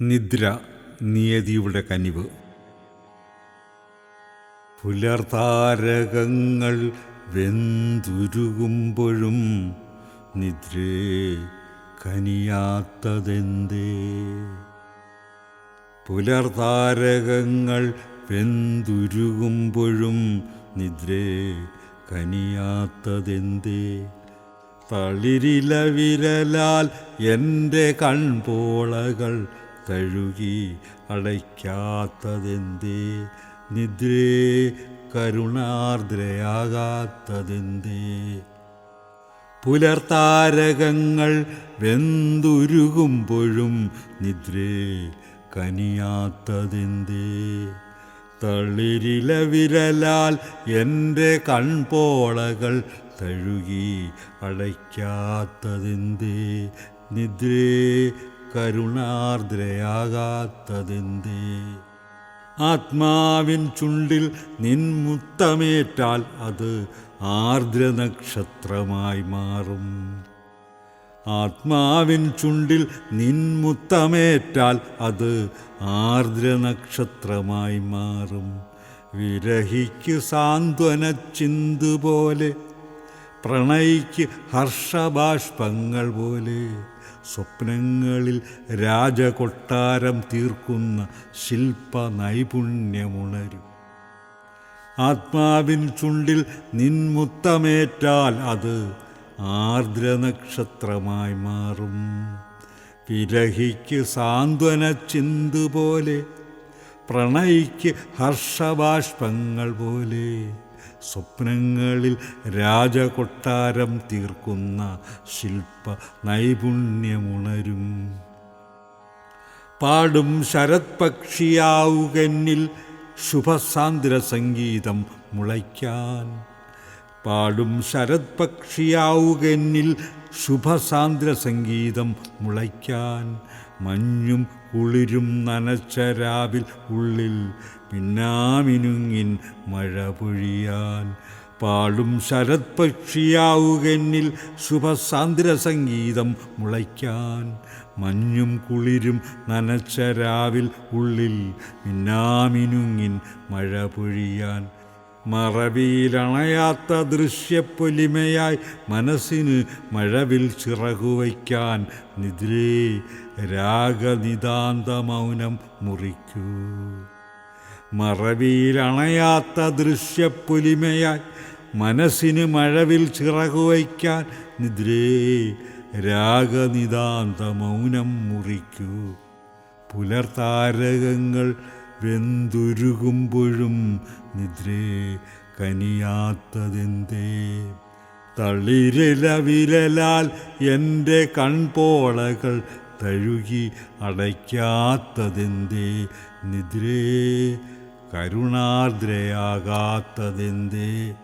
നിദ്ര നിയതിയുടെ കനിവ്. പുലർതാരകങ്ങൾ വെന്തുരുകുമ്പോഴും നിദ്രേ കനിയാത്തതെന്തേ? പുലർതാരകങ്ങൾ വെന്തുരുകുമ്പോഴും നിദ്രേ കനിയാത്തതെന്തേ? തളിരില വിരലാൽ എന്റെ കൺപോളകൾ തഴുകി അടയ്ക്കാത്തതെന്തേ? നിദ്രേ കരുണാർദ്രയാകാത്തതെന്തേ? പുലർത്താരകങ്ങൾ വെന്തുരുകുമ്പോഴും നിദ്രേ കനിയാത്തതെന്തേ? തളിരില വിരലാൽ എന്റെ കൺപോളകൾ തഴുകി അടയ്ക്കാത്തതെന്തേ? നിദ്രേ കരുണാർദ്രയാകാത്തതെന്തേ? ആത്മാവിൻ ചുണ്ടിൽ നിൻമുത്തമേറ്റാൽ അത് ആർദ്ര നക്ഷത്രമായി മാറും. ആത്മാവിൻ ചുണ്ടിൽ നിൻമുത്തമേറ്റാൽ അത് ആർദ്ര നക്ഷത്രമായി മാറും. വിരഹിക്ക് സാന്ത്വന ചിന്തു പോലെ പ്രണയിക്ക് ഹർഷബാഷ്പങ്ങൾ പോലെ സ്വപ്നങ്ങളിൽ രാജകൊട്ടാരം തീർക്കുന്ന ശില്പ നൈപുണ്യമുണരും ആത്മാവിൻ ചുണ്ടിൽ നിൻമുത്തമേറ്റാൽ അത് ആർദ്ര നക്ഷത്രമായി മാറും. വിരഹിക്ക് സാന്ത്വന ചിന്തു പോലെ പ്രണയിക്ക് ഹർഷബാഷ്പങ്ങൾ പോലെ സ്വപ്നങ്ങളിൽ രാജകൊട്ടാരം തീർക്കുന്ന ശില്പ നൈപുണ്യമുണരും. പാടും ശരത് പക്ഷിയാവുകന്നിൽ ശുഭസാന്ദ്ര സംഗീതം മുളയ്ക്കാൻ. പാടും ശരത് പക്ഷിയാവുകന്നിൽ ശുഭസാന്ദ്ര സംഗീതം മുളയ്ക്കാൻ. മഞ്ഞും കുളിരും നനച്ച രാവിൽ ഉള്ളിൽ പിന്നാമിനുങ്ങിൻ മഴ പൊഴിയാൻ. പാടും ശരത് പക്ഷിയാവുകന്നിൽ ശുഭസാന്ദ്ര സംഗീതം മുളയ്ക്കാൻ. മഞ്ഞും കുളിരും നനച്ച രാവിൽ ഉള്ളിൽ മിന്നാമിനുങ്ങിൻ മഴ പൊഴിയാൻ. മറവിയിലണയാത്ത ദൃശ്യപ്പൊലിമയായി മനസ്സിന് മഴവിൽ ചിറകുവയ്ക്കാൻ നിദ്രേ രാഗനിതാന്ത മൗനം മുറിക്കൂ. മറവിയിലണയാത്ത ദൃശ്യപ്പൊലിമയായി മനസ്സിന് മഴവിൽ ചിറകുവയ്ക്കാൻ നിദ്രേ രാഗനിതാന്ത മൗനം മുറിക്കൂ. പുലർത്താരകങ്ങൾ വെന്തുരുകുമ്പോഴും നിദ്രേ കനിയാത്തതെന്തേ? തളിരില വിരലാൽ എന്റെ കൺപോളകൾ തഴുകി അടയ്ക്കാത്തതെന്തേ? നിദ്രേ കരുണാർദ്രയാകാത്തതെന്തേ?